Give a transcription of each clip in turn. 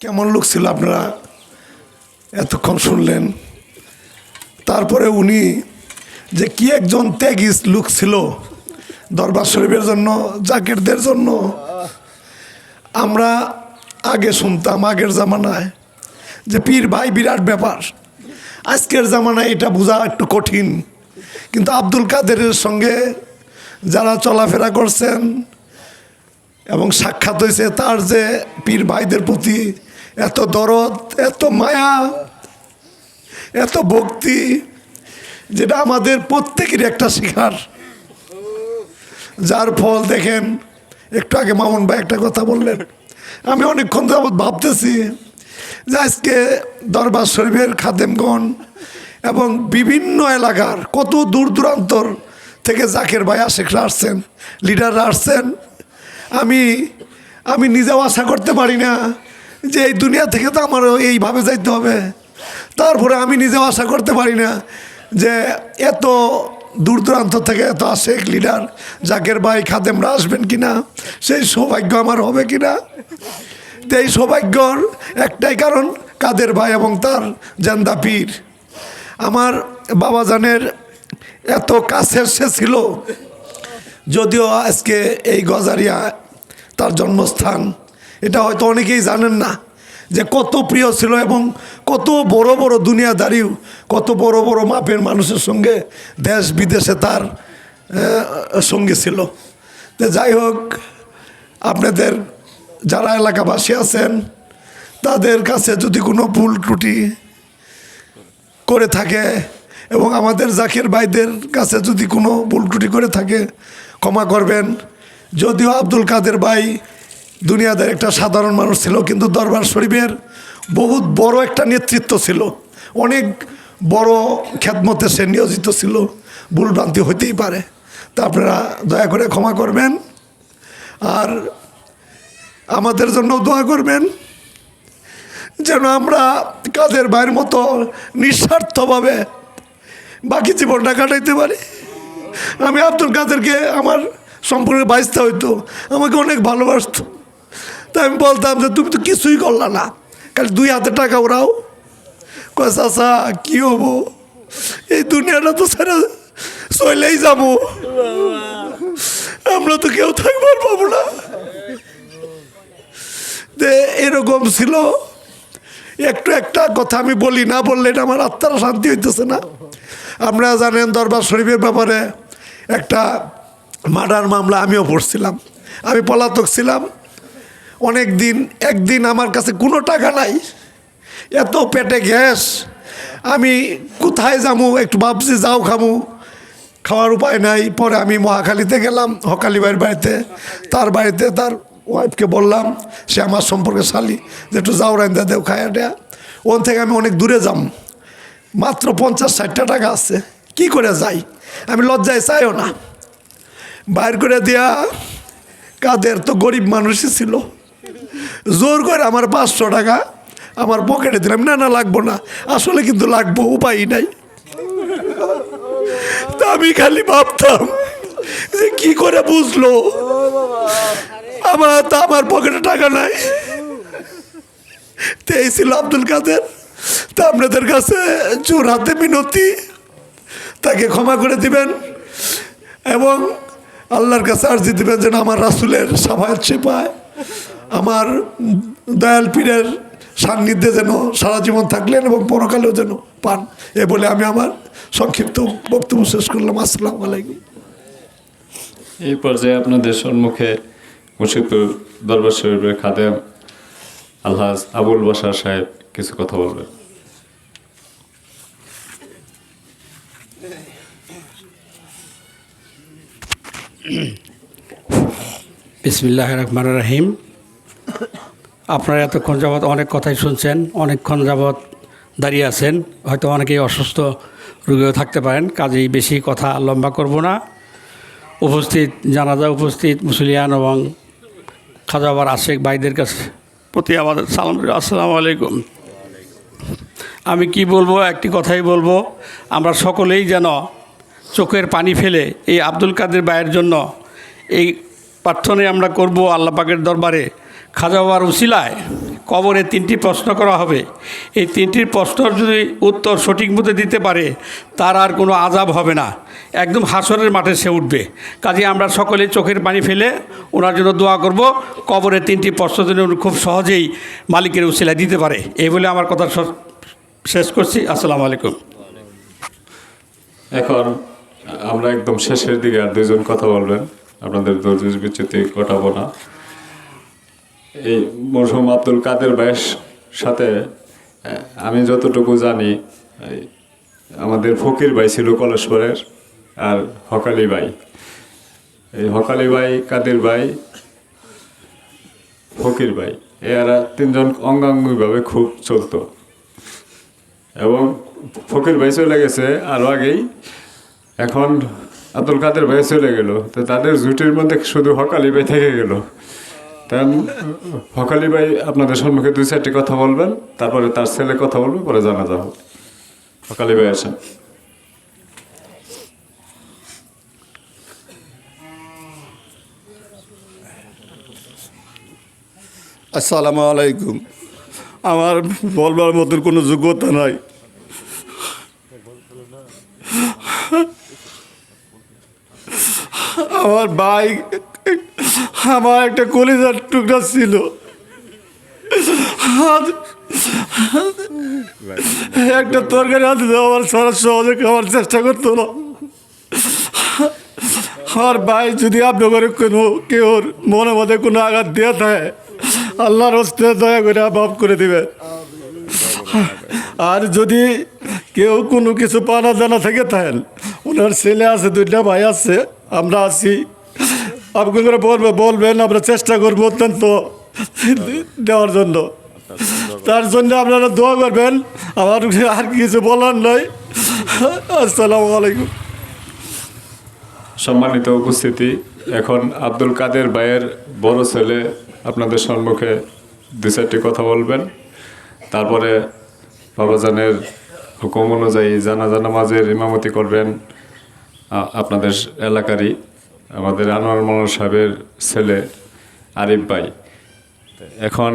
কেমন লোক ছিল আপনারা? এতক্ষণ শুনলেন। তারপরে উনি যে কি একজন ত্যাগী লোক ছিল দরবার শরীফের জন্য, জাকেরদের জন্য, আমরা আগে শুনতাম আগের জামানায় যে পীর ভাই বিরাট ব্যাপার। আজকের জামানায় এটা বোঝা একটু কঠিন। কিন্তু আব্দুল কাদেরের সঙ্গে যারা চলাফেরা করছেন এবং সাক্ষাৎ হয়েছে তার যে পীর ভাইদের প্রতি এত দরদ, এত মায়া, এত ভক্তি, যেটা আমাদের প্রত্যেকেরই একটা শিখার। যার ফল দেখেন, একটু আগে মামুন ভাই একটা কথা বললেন। আমি অনেকক্ষণ যাবৎ ভাবতেছি যে আজকে দরবার শরীফের খাদেমগণ এবং বিভিন্ন এলাকার কত দূর দূরান্তর থেকে জাকের ভাই আশেখরা আসছেন, লিডাররা আসছেন। আমি আমি নিজেও আশা করতে পারি না যে এই দুনিয়া থেকে তো আমারও এইভাবে যাইতে হবে। তারপরে আমি নিজেও আশা করতে পারি না যে এত দূর দূরান্ত থেকে এত আশেখ লিডার জাকের ভাই খাদেমরা আসবেন কিনা, সেই সৌভাগ্য আমার হবে কিনা। তো এই সৌভাগ্যর একটাই কারণ কাদের ভাই এবং তার জান্দা পীর। আমার বাবাজানের এত কাছের সে ছিল, যদিও আজকে এই গজারিয়া তার জন্মস্থান এটা হয়তো অনেকেই জানেন না যে কত প্রিয় ছিল এবং কত বড় বড় দুনিয়াদারিও, কত বড় বড় মাপের মানুষের সঙ্গে দেশ বিদেশে তার সঙ্গে ছিল। তো যাই হোক, আপনাদের যারা এলাকাবাসী আছেন, তাদের কাছে যদি কোনো ভুল ত্রুটি করে থাকে এবং আমাদের জাকির ভাইদের কাছে যদি কোনো ভুল ত্রুটি করে থাকে, ক্ষমা করবেন। যদিও আব্দুল কাদের ভাই দুনিয়াদের একটা সাধারণ মানুষ ছিল, কিন্তু দরবার শরীফের বহুত বড় একটা নেতৃত্ব ছিল। অনেক বড় খ্যাতমতে সে নিয়োজিত ছিল। ভুলভ্রান্তি হইতেই পারে। তা আপনারা দয়া করে ক্ষমা করবেন। আর আমাদের জন্য দোয়া করবেন যেন আমরা কাদের ভাইয়ের মতো নিঃস্বার্থভাবে বাকি জীবনটা কাটাইতে পারি। আমি আব্দুল কাদেরকে আমার সম্পর্কে বাইসতে হইতো, আমাকে অনেক ভালোবাসতো। তাই আমি বলতাম যে তুমি তো কিছুই করলা না। কাল দুই হাতে টাকা ওরাও কয়, চাচা, কী হব? এই দুনিয়াটা তো সারা চলেই যাব। আমরা তো কেউ থাকবার পাবো না। এরকম ছিল। একটু একটা কথা আমি বলি, না বললে এটা আমার আত্মারা শান্তি হইতেছে না। আমরা জানেন দরবার শরীফের ব্যাপারে একটা মার্ডার মামলা আমিও পড়ছিলাম। আমি পলাতক ছিলাম। অনেক দিন একদিন আমার কাছে কোনো টাকা নাই। এত পেটে গ্যাস। আমি কোথায় যাব একটু ভাবছি, যাও খামু। খাওয়ার উপায় নাই। পরে আমি মহাখালীতে গেলাম, হকালি ভাইয়ের বাড়িতে। তার বাড়িতে তার ওয়াইফকে বললাম, সে আমার সম্পর্কে শালি, যে একটু যাও রান্দা দেও খায়া দেয়া ওন থেকে আমি অনেক দূরে যাম। মাত্র পঞ্চাশ, ষাটটা টাকা আছে। কি করে যাই? আমি লজ্জায় চাইও না। বাইর করে দেয়া, কাদের তো গরিব মানুষই ছিল। জোর করে আমার পাঁচশো টাকা আমার পকেটে দিলাম, না না, লাগবো না। আসলে কিন্তু লাগবো উপায় নাই। তা আমি খালি ভাবতাম যে কি করে বুঝলো? আমার তা আমার পকেটে টাকা নাই। তো ছিল আব্দুল কাদের। তা আপনাদের কাছে জোর হাতে মিনতি। তাকে ক্ষমা করে দিবেন এবং আল্লাহর কাছে আর্জি দিবেন যেন আমার রাসুলের সাফায়াত সে পায়। আমার দয়াল পীরের সান্নিধ্যে যেন সারা জীবন থাকলেন এবং পরকালেও যেন পান। এ বলে আমি আমার সংক্ষিপ্ত বক্তব্য শেষ করলাম। আসসালামু আলাইকুম। এই পর্যায়ে আপনাদের সম্মুখে মুর্শিদপুর দরবার শরীফের খাদেম আলহাজ আবুল বাসার সাহেব কিছু কথা বলবেন। বিসমিল্লাহ রহমান রাহিম। আপনারা এতক্ষণ যাবৎ অনেক কথাই শুনছেন, অনেকক্ষণ যাবৎ দাঁড়িয়ে আছেন। হয়তো অনেকেই অসুস্থ রোগীও থাকতে পারেন, কাজেই বেশি কথা লম্বা করব না। উপস্থিত জানাজা উপস্থিত মুসলিয়ান এবং খাজাবার আশেক ভাইদের কাছে প্রতি আমাদের সালাম, আসসালামু আলাইকুম। আমি কি বলব, একটি কথাই বলব, আমরা সকলেই যেন চোখের পানি ফেলে এই আব্দুল কাদের ভাইয়ের জন্য এই প্রার্থনাই আমরা করব আল্লাহ পাকের দরবারে। খাজা বাবার উসিলায় কবরে তিনটি প্রশ্ন করা হবে। এই তিনটির প্রশ্নর যদি উত্তর সঠিক মতো দিতে পারে, তার আর কোনো আজাব হবে না। একদম হাসরের মাঠে সে উঠবে। কাজে আমরা সকলে চোখের পানি ফেলে ওনার জন্য দোয়া করব। কবরের তিনটি প্রশ্ন যেন খুব সহজেই মালিকের উসিলা দিতে পারে। এই বলে আমার কথা শেষ করছি। আসসালামু আলাইকুম। এখন আমরা একদম শেষের দিকে আর দুজন কথা বলবেন। আপনাদের ধৈর্য বিচ্যুতি ঘটাবো না এই মরহুম আব্দুল কাদের ভাইয়ের সাথে আমি যতটুকু জানি আমাদের ফকির ভাই ছিল কলেশ্বরের আর হকালি ভাই। এই হকালি ভাই, কাদের ভাই, ফকির ভাই, এরা তিনজন অঙ্গাঙ্গিভাবে খুব চলতো। এবং ফকির ভাই চলে গেছে আরও আগেই। এখন আব্দুল কাদের ভাই চলে গেল, তো তাদের জুটির মধ্যে শুধু হকালি ভাই থেকে গেল। হকালি ভাই আপনাদের সম্মুখে দুই চারটি কথা বলবেন, তারপরে তার ছেলে কথা বলবে, পরে জানা যাবে হকালি ভাই আসেন। আসসালামু আলাইকুম। আমার বলবার মতন কোনো যোগ্যতা নাই। আমার ভাই আমার একটা কলিজার টুকরা ছিল। আজ একটা তরকারি হাতে দেওয়া আমার সারা সহজে খাওয়ার চেষ্টা করতো না। আমার ভাই, যদি আপনার কোনো কেউ মনে মধ্যে কোনো আঘাত দিয়ে থাকে, আল্লাহর হস্তে দয়া করে মাফ করে দিবে আর যদি কেউ কোনো কিছু পানা জানা থেকে থাকেন, ওনার ছেলে আছে, দুইটা ভাই আছে, আমরা আছি। আপনি করে বলবে, বলবেন, আমরা চেষ্টা করব অত্যন্ত দেওয়ার জন্য। তার জন্য আপনারা দোয়া করবেন, আমার আর কিছু বলার নয় আসসালামু আলাইকুম। সম্মানিত উপস্থিতি, এখন আব্দুল কাদের ভাইয়ের বড় ছেলে আপনাদের সম্মুখে দু চারটি কথা বলবেন। তারপরে বাবাজানের হুকুম অনুযায়ী জানাজা নামাজের ইমামতি করবেন আপনাদের এলাকারই। আমাদের আনোয়ার মনোর সাহেবের ছেলে আরিফ ভাই। এখন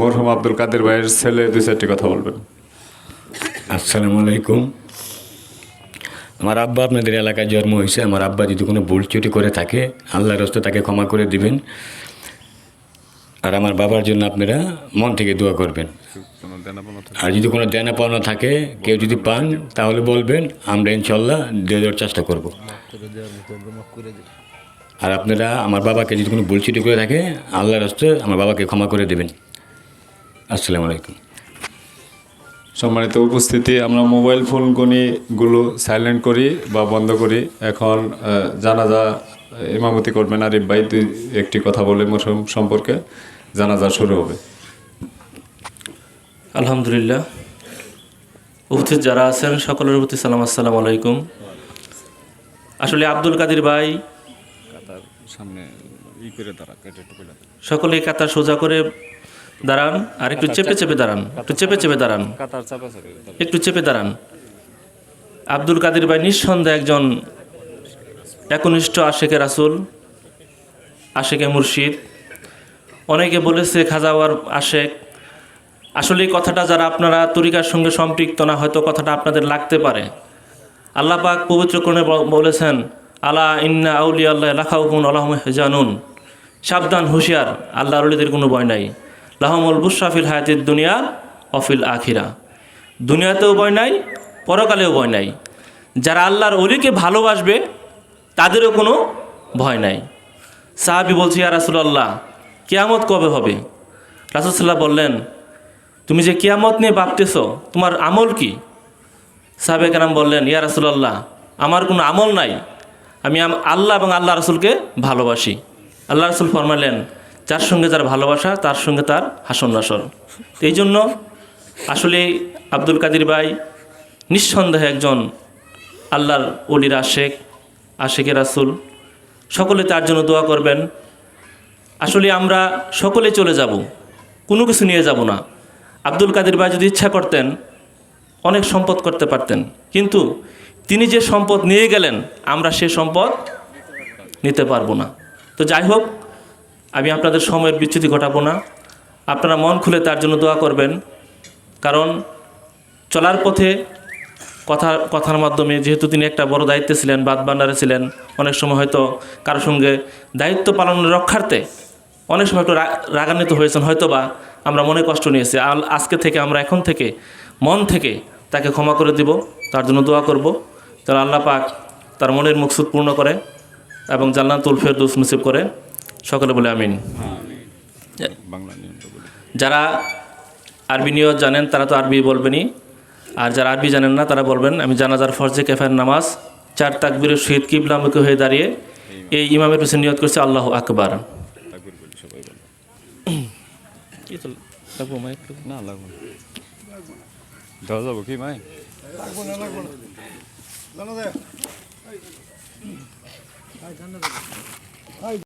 মরহুম আব্দুল কাদের ভাইয়ের ছেলে দুই চারটি কথা বলবেন। আসসালামু আলাইকুম। আমার আব্বা আপনাদের এলাকায় জন্ম হয়েছে। আমার আব্বা যদি কোনো ভুল চুটি করে থাকে আল্লাহ রস্তে তাকে ক্ষমা করে দিবেন। আর আমার বাবার জন্য আপনারা মন থেকে দোয়া করবেন। আর যদি কোনো দেনা পাওনা থাকে কেউ যদি পান তাহলে বলবেন আমরা ইনশাল্লাহ দিয়ে দেওয়ার চেষ্টা করব। আর আপনারা আমার বাবাকে যদি কোনো ভুল চুটি করে থাকে আল্লাহর রস্তে আমার বাবাকে ক্ষমা করে দেবেন। আসসালামু আলাইকুম। সম্মানিত উপস্থিতি আমরা মোবাইল ফোনগুলো সাইলেন্ট করি বা বন্ধ করি। এখন জানাজা ইমামতি করবেন আরিফ ভাই দুই একটি কথা বলে মরহুম সম্পর্কে জানাজা শুরু হবে। আলহামদুলিল্লাহ। উপস্থিত যারা আছেন সকলের প্রতি সালাম আসসালামু আলাইকুম। আসলে আব্দুল কাদির ভাই সকলে কাতার সোজা করে দাঁড়ান আর একটু চেপে চেপে দাঁড়ান একটু চেপে চেপে দাঁড়ান একটু চেপে দাঁড়ান। আব্দুল কাদির ভাই নিঃসন্দেহে একজন একনিষ্ঠ আশেকে রাসুল আশেকে মুর্শিদ। অনেকে বলেছে খাজাওয়ার আশেক আসলে কথাটা যারা আপনারা তরিকার সঙ্গে সম্পৃক্ত না, হয়তো কথাটা আপনাদের লাগতে পারে। আল্লাহ পাক পবিত্র কোণে বলেছেন, আলা ইন্না আউলি আল্লাহ লাখাউকুন আল্লাহ জানুন সাবধান, হুঁশিয়ার আল্লাহ আলিদের কোনো ভয় নাই। লাহমুল বুসাফিল হায়াতির দুনিয়া অফিল আখিরা। দুনিয়াতেও ভয় নাই, পরকালেও ভয় নাই। যারা আল্লাহর অলিকে ভালোবাসবে তাদেরও কোনো ভয় নাই। সাহাবি বলছি, ইয়া রাসুলাল্লাহ, কেয়ামত কবে হবে? রাসুলসাল্লাহ বললেন, তুমি যে কিয়ামত নিয়ে ভাবতেছ, তোমার আমল কি? সাহেব কেরাম বললেন, ইয়া রাসুলাল্লাহ, আমার কোনো আমল নাই। আমি আল্লাহ এবং আল্লাহ রসুলকে ভালোবাসি। আল্লাহ রসুল ফরমালেন যার সঙ্গে যার ভালোবাসা, তার সঙ্গে তার হাসন নাসর এই জন্য আসলে আব্দুল কাদির ভাই নিঃসন্দেহে একজন আল্লাহর অলির আশেক আশেকের রাসুল। সকলে তার জন্য দোয়া করবেন। আসলে আমরা সকলে চলে যাব, কোনো কিছু নিয়ে যাব না। আব্দুল কাদের ভাই যদি ইচ্ছা করতেন, অনেক সম্পদ করতে পারতেন। কিন্তু তিনি যে সম্পদ নিয়ে গেলেন, আমরা সে সম্পদ নিতে পারব না। তো যাই হোক, আমি আপনাদের সময়ের বিচ্যুতি ঘটাবো না। আপনারা মন খুলে তার জন্য দোয়া করবেন। কারণ চলার পথে কথা কথার মাধ্যমে যেহেতু তিনি একটা বড় দায়িত্বে ছিলেন বাদ ভান্ডারে ছিলেন অনেক সময় হয়তো কারোর সঙ্গে দায়িত্ব পালনের রক্ষার্থে অনেক সময় একটু রাগান্বিত হয়েছেন হয়তো বা আমরা মনে কষ্ট নিয়েছি। আল- আজকে থেকে আমরা এখন থেকে মন থেকে তাকে ক্ষমা করে দিব তার জন্য দোয়া করব। তার আল্লাহ পাক তার মনের মুকসুদ পূর্ণ করে এবং জান্নাতুল ফেরদৌস নসিব করে। সকলে বলে আমিন। যারা আরবি নিয়ত জানেন তারা তো আরবি বলবেনই। আর যারা আরবি জানেন না তারা বলবেন আমি জানাজার ফরজে কেফার নামাজ চার তাকবীরের শহীদ কিবলামুখী হয়ে দাঁড়িয়ে এই ইমামের পিছনে নিয়ত করছে আল্লাহ আকবার। না